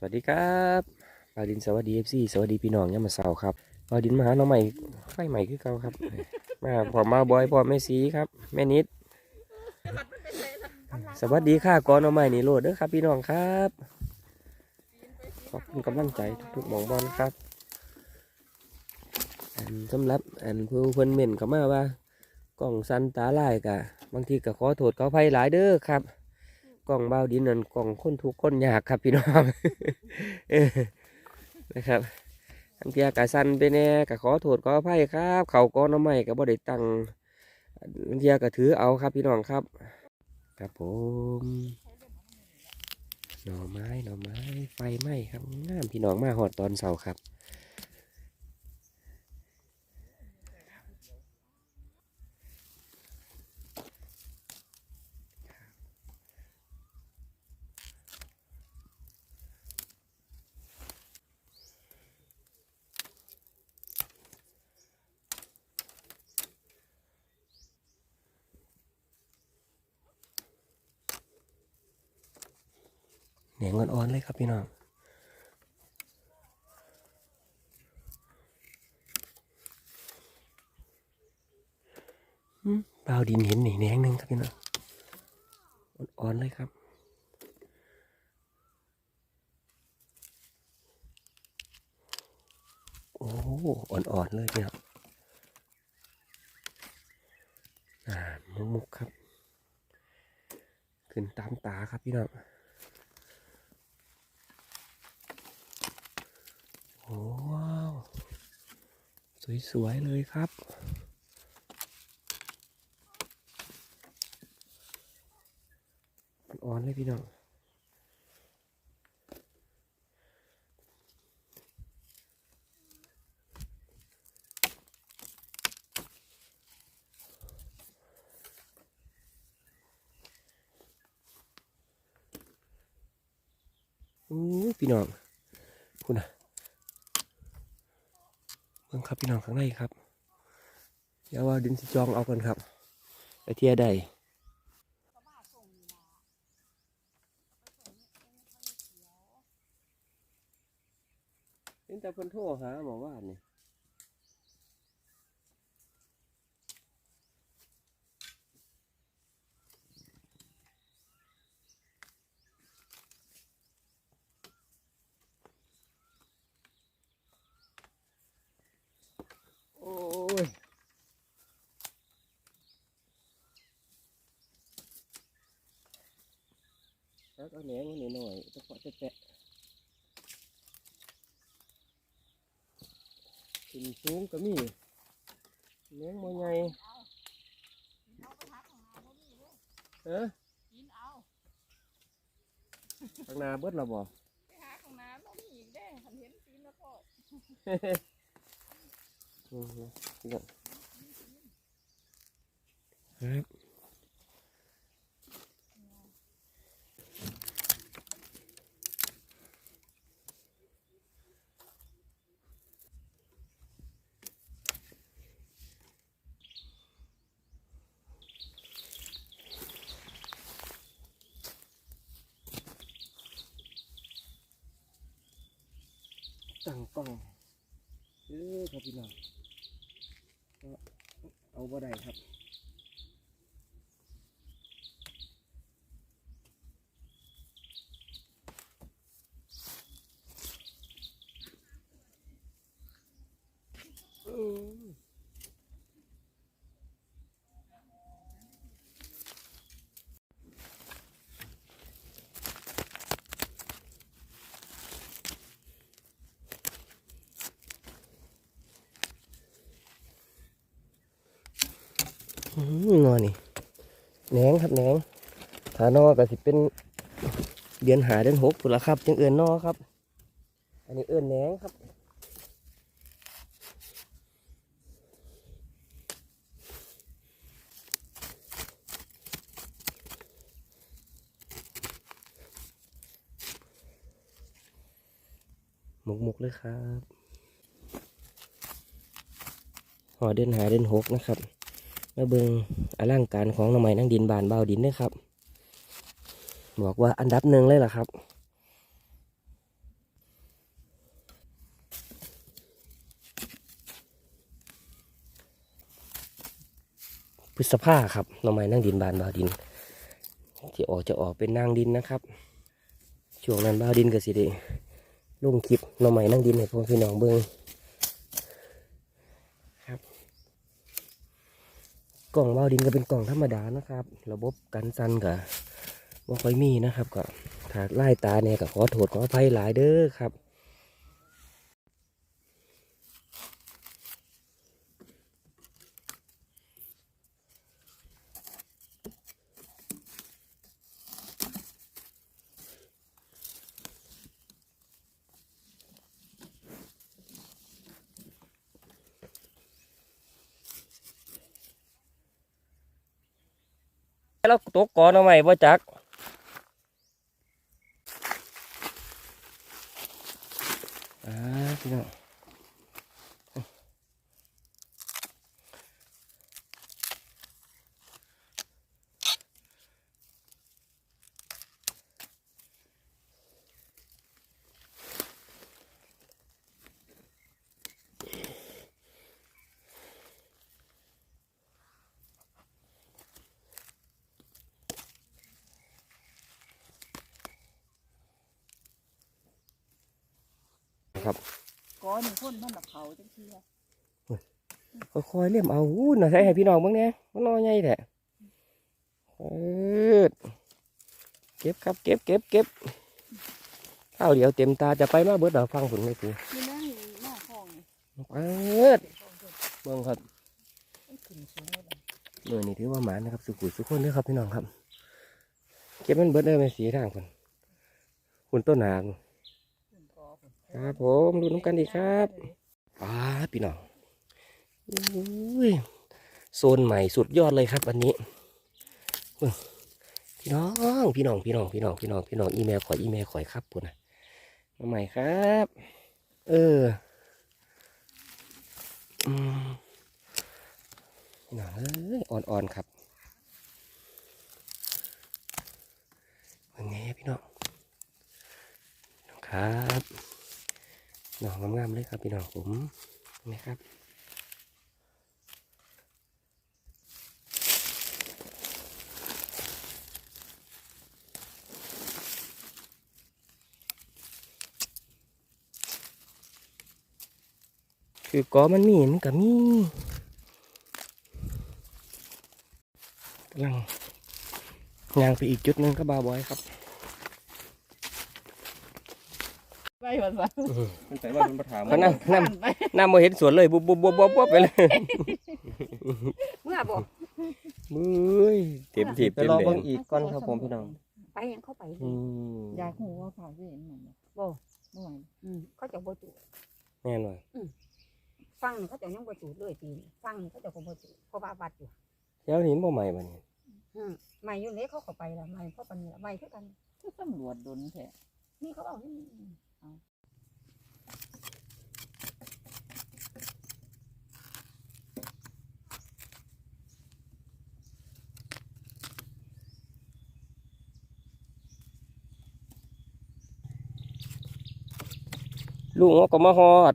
สวัสดีครับบาดินสวัสดีเอฟซีสวัสดีพี่น้องยามมาเสาครับบาดินมาหาน้องใหม่ไฟใหม่คือเก่าครับ มาพอมาบอยพอแม่สีครับแม่นิด สวัสดีค่ะกอนน้องใหม่นี่โหลดเด้อครับพี่น้องครับขอบคุณกำลังใจทุกๆหมองบอลครับอันสำหรับอันผู้เพิ่อนเม่นเขามาว่ากล้องสันตาลายกะบางทีก็ขอโทษขออภัยหลายเด้อครับ กล่องเบาดินนั่นกล่องคนทุกคนยากครับพี่น้องนะครับอันเกียกะสันไปแน่กะขอโทษขออภัยครับ เขาก้อนน้ำใหม่กะบ่ได้ตังอันเกียกะถือเอาครับพี่น้องครับ ครับผมหน่อไม้หน่อไม้ไฟไหม้ครับงามพี่น้องมาหอดตอนเสาร์ครับ งอ่อนๆเลยครับพี่น้องเปล่าดินเห็นหนีแหนงหนึ่งครับพี่น้องอ่อนๆเลยครับโอ้อ่อนๆเลยพี่น้องอ่ามุกๆครับ ขึ้นตามตาครับพี่น้อง โอ้ว้าว สวย ๆ เลยครับอ่อนเลยพี่น้อง อู้พี่น้อง คุณอะเบิ่ง ครับพี่น้องข้างในครับเดี๋ยวว่าดินสิจองเอากันครับไปเที่ยวได้เห็นแต่คนโทรหาหมอว่านนี่ ยแล้วเอาแหนงมันหน่อยๆตะเปาะตะแปะขึ้นสูงก็มีแหนงบ่ใหญ่เออกินเอาข้างหน้าเบิดและบ่ไปหาของน้ำต้องมีอีกได้ฉันเห็นกินแล้วก็ อืมนี่ก่อน ครับตั้งกล้องเออครับพี่น้องก็เอาบ่ได้ครับ อืมอืม นอนี่แหนงครับแหนงถ้านอก็สิเป็นเดือนหาเดือนหกพุ่นละครับจังเอื่นนอครับ อันนี้เอื่นแหนงครับหมกมุกเลยครับหอเดินหาเดินหกนะครับ มาเบิงอลังการของหน่อไม้นั่งดินบานเบาดินนะครับ บอกว่าอันดับหนึ่งเลยล่ะครับพฤษภาครับหน่อไม้นั่งดินบานเบาดิน ที่ออกจะออกเป็นนางดินนะครับ ช่วงนั้นบาดินก็สิเดลุงคลิปหน่อไม้นั่งดินให้พ่อพี่น้องเบิ้ง กล่องบาวดินก็เป็นกล่องธรรมดานะครับ ระบบกันสันก็บ่ค่อยมีนะครับ ก็ถ้าไล่ตาเนี่ยก็ขอโทษขออภัยหลายเด้อครับ แล้วตกก่อนเอาไหมบ่จัก ครับก้อนหนึ่งคนมันหลับเขาจังซี่อะค่อยๆเลี่ยมเอาอู้น่ะใส่ให้พี่น้องเบ้างเนี่ยมันน้อยใหญ่แท้เออเก็บครับเก็บเก็บเก็บข้าวเดียวเต็มตาจะไปมาเบิดดอกฟังผลไม่สินี่นั่งหน้าห้องนี่เปิดเบิ่งครับมันขึ้นสูงเลยเมื่อนี่ถือว่าหมานะครับ สุขุสุขคนเด้อครับพี่น้องครับ เก็บมันเบิดเด้อไม่สีทางคนคุณต้นหนามขึ้นกอพุ่น ครับผมดูน้ำกันดีครับป้าพี่น้องอุ้ยโซนใหม่สุดยอดเลยครับวันนี้พี่น้องพี่น้องพี่น้องพี่น้องพี่น้องพี่น้องอีเมลขอยอีเมลขอยครับปุ่นนะมาใหม่ครับ เออพี่น้องเอ้ยอ่อนๆครับวันนี้พี่น้องพี่น้องครับ พี่องงามๆเลยครับพี่น้องผมนไหมครับคือกอมันมีมันก็มีกำลังยางไปอีกจุดหนึงก็บาบอยครับ ไปว่าซะมันใส่ว่ามันประถามเขานั่งนั่งไปน้ำมาเห็นสวนเลยบุบบุบบุบบุบบุบไปเลยเมื่อบอกมือยเต็มทีบไปเต็มรอแดเบิ่งงอีกก่อนครับผมพี่น้องไปยังเข้าไปอืมอยากหูว่าผ่าสิเห็นมันบ่บ่บ่ไหวอืมเขาจะบ่จุแน่นอนฟังนี่เขาจะยังบ่จุเลยปีนี้ฟังนี่เขาจะก็บ่จุเพราะว่าบัดอยู่แล้วหินบ่ใหม่บ่เนี่ยอืมใหม่อยู่เล็กเขาเข้าไปละใหม่เพราะปานนี้ละใหม่คือกันคือตำรวจดนแท้นี่เขาเอานี่ ลุงก็มาฮอด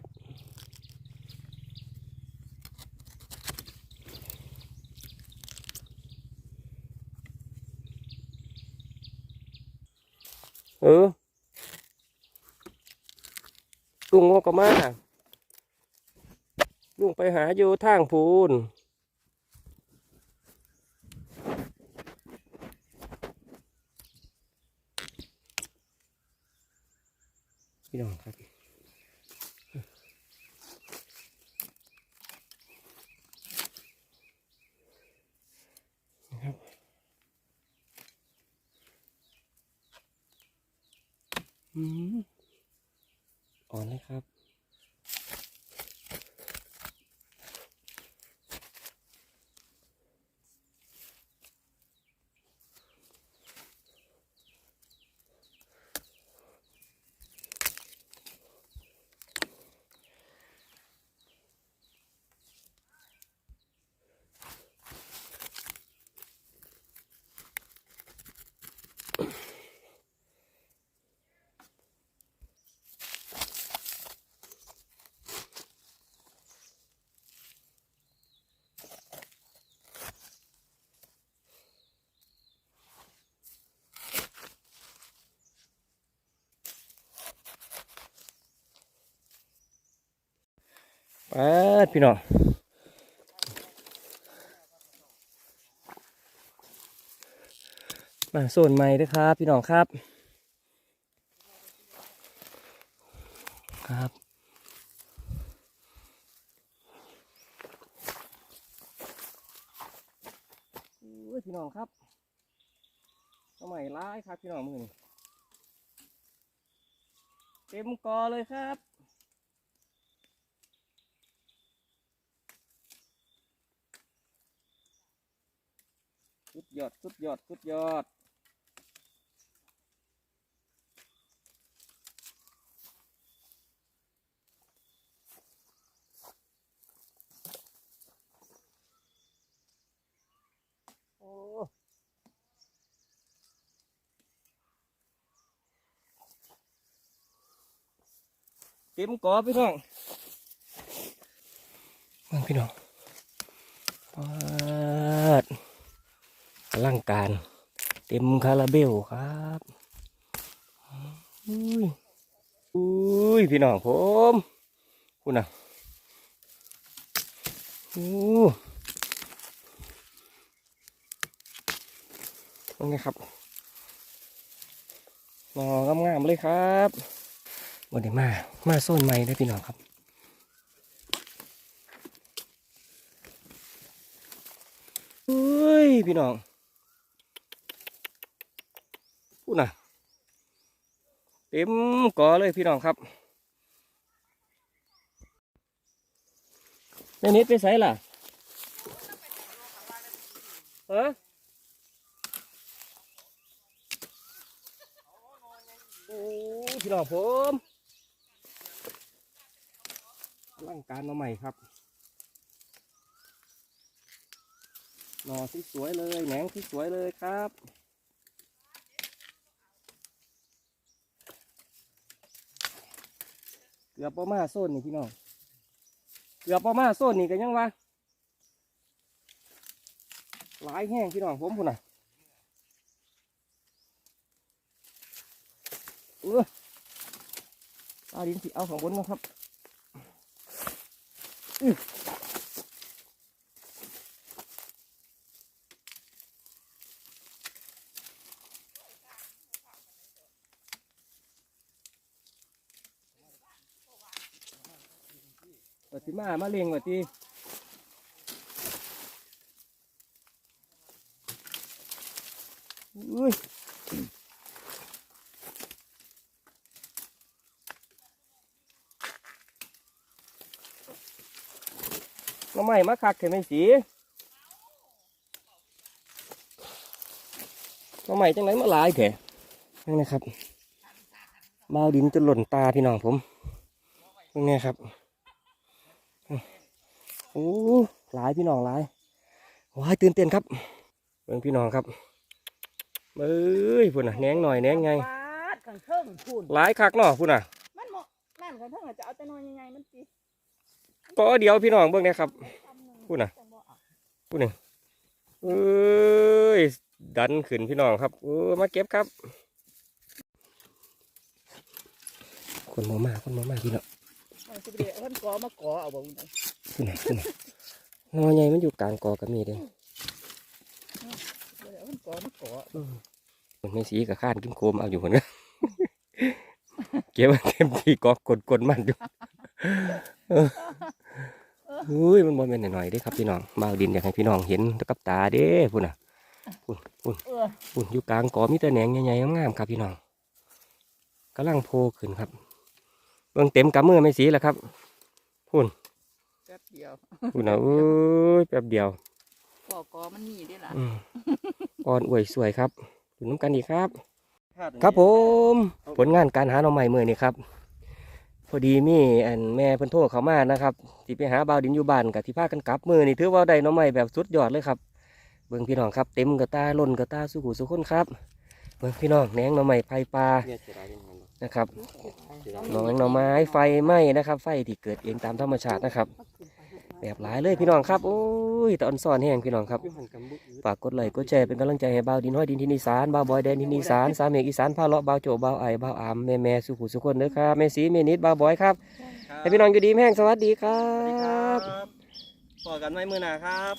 เออลุงก็มาลุงไปหาอยู่ทางพูนพี่น้องครับนครับ ปดพี่น้องมาโซนใหม่ด้วยครับ พี่น้องครับ ครับพี่น้องครับสมัยร้ายครับพี่น้องมือนี่เต็มกอเลยครับ สุดยอดสุดยอดสุดยอดโอ้เต็มกอพี่น้องมันพี่น้องปาด อลังการ เต็มคาราเบลครับอุ้ยอุ้ยพี่น้องผมคุณน่ะอู้ตรงนี้ครับหนองามๆเลยครับวันนี้มา มาโซนใหม่ได้พี่น้องครับเฮ้ยพี่น้อง พูดนะเต็มกอเลยพี่น้องครับแม่นิดไปใส่ล่ะฮะโอ้ยพี่น้องผมร่างการมาใหม่ครับหน่อที่สวยเลยแหนงที่สวยเลยครับ เกือบประมาโซนนี่พี่น้องเกือบประมาโซนนี่กันยังวะหลายแห้งพี่น้องผมพุ่นน่ะเออตาดินสีเอาของบนนะครับอื้อ ว่าสิมามาเลี้ยงว่าทีอุ้ยน้ำใหม่มาคักเห็นไหมสีน้ำใหม่จังไรมาหลายแถนี่นะครับบาดินจนหล่นตาพี่น้องผมนี่ครับ โอ้หลายพี่น้องหลายว้ายตื่นเต้นครับเบิ่งพี่น้องครับเอ้ยพุ่นน่ะแหนงหน่อยแหนงไงปาดข้างเทิงพูนหลายคักเนาะพุ่นน่ะมันเหมาะนั่นข้างเทิงอะจะเอาแต่น้อยใหญ่ๆมันสิก็เดียวพี่น้องเบิ่งนะครับ พูดน่ะจังบ่เอาพูดหนึ่งเอ้ยดันขึ้นพี่น้องครับเออมาเก็บครับ คนมามาคนมามาพี่น้อง เอาสิไปเดี๋ยวเพิ่นกอมาก่อเอาบ่มึงพูดหน่อยพูดหน่อยนอใหญ่มันอยู่กลางกอกับมีเด้เดี๋ยวเพิ่นกอมาก่อมันไม่สีกับข้านกินโคมเอาอยู่เหมือนกันเก็บไว้เต็มที่กอกดกดมันอยู่เอออุ้ยมันบอลเป็นหน่อยๆเด้ครับพี่น้องบ่าวดินอยากให้พี่น้องเห็นกับตาเด้พูดน่ะพูดพูดเออปุ่นอยู่กลางกอมีแต่แหนงใหญ่ๆงามๆครับพี่น้องกำลังโผล่ขึ้นครับ เบิ่งเต็มกำมือไม่สีแล้วครับแป๊บเดียวปุ่นนะเอ้ยแป๊บเดียวก่อกอมันมีได้ล่ะอืมอ่อนอวยสวยครับดูน้ำกันอีกครับพลาดอันนี้ครับผม ผลงานการหาหน่อใหม่มือนี่ครับ พอดีมีอันแม่เพิ่นโทรเขามานะครับที่ไปหาบ่าวดินอยู่บ้านกับที่พากันกลับมือนี่ถือว่าได้หน่อใหม่แบบสุดยอดเลยครับเบิ่งพี่น้องครับเต็มกระตาล้นกระตาสุขุสุขคนครับเบิ่งพี่น้องแหนงหน่อใหม่ไผ่ปลาเนี่ยเสียดายยังไงนะครับเสียดายหนองหน่อไม้ไฟไหม้นะครับ ไฟที่เกิดเองตามธรรมชาตินะครับ แบบหลายเลยพี่น้องครับโอ้ยตอนซ่อนแห้งพี่น้องครับอยู่หันกำบุกอยู่ฝากกดไลค์กดแชร์เป็นกำลังใจให้บ่าวดินห้อยดินที่นีสานบ่าวบอยแดนที่นีสานสามเอกอีสานพาเลาะบ่าวโจบ่าวไอบ่าวอามแม่แม่สุขุสุขคนเด้อครับแม่สีแม่นิดบ่าวบอยครับคให้พี่น้องอยู่ดีแม่งสวัสดีครัสวัสดีครับบพอกันไว้มือหนาครับ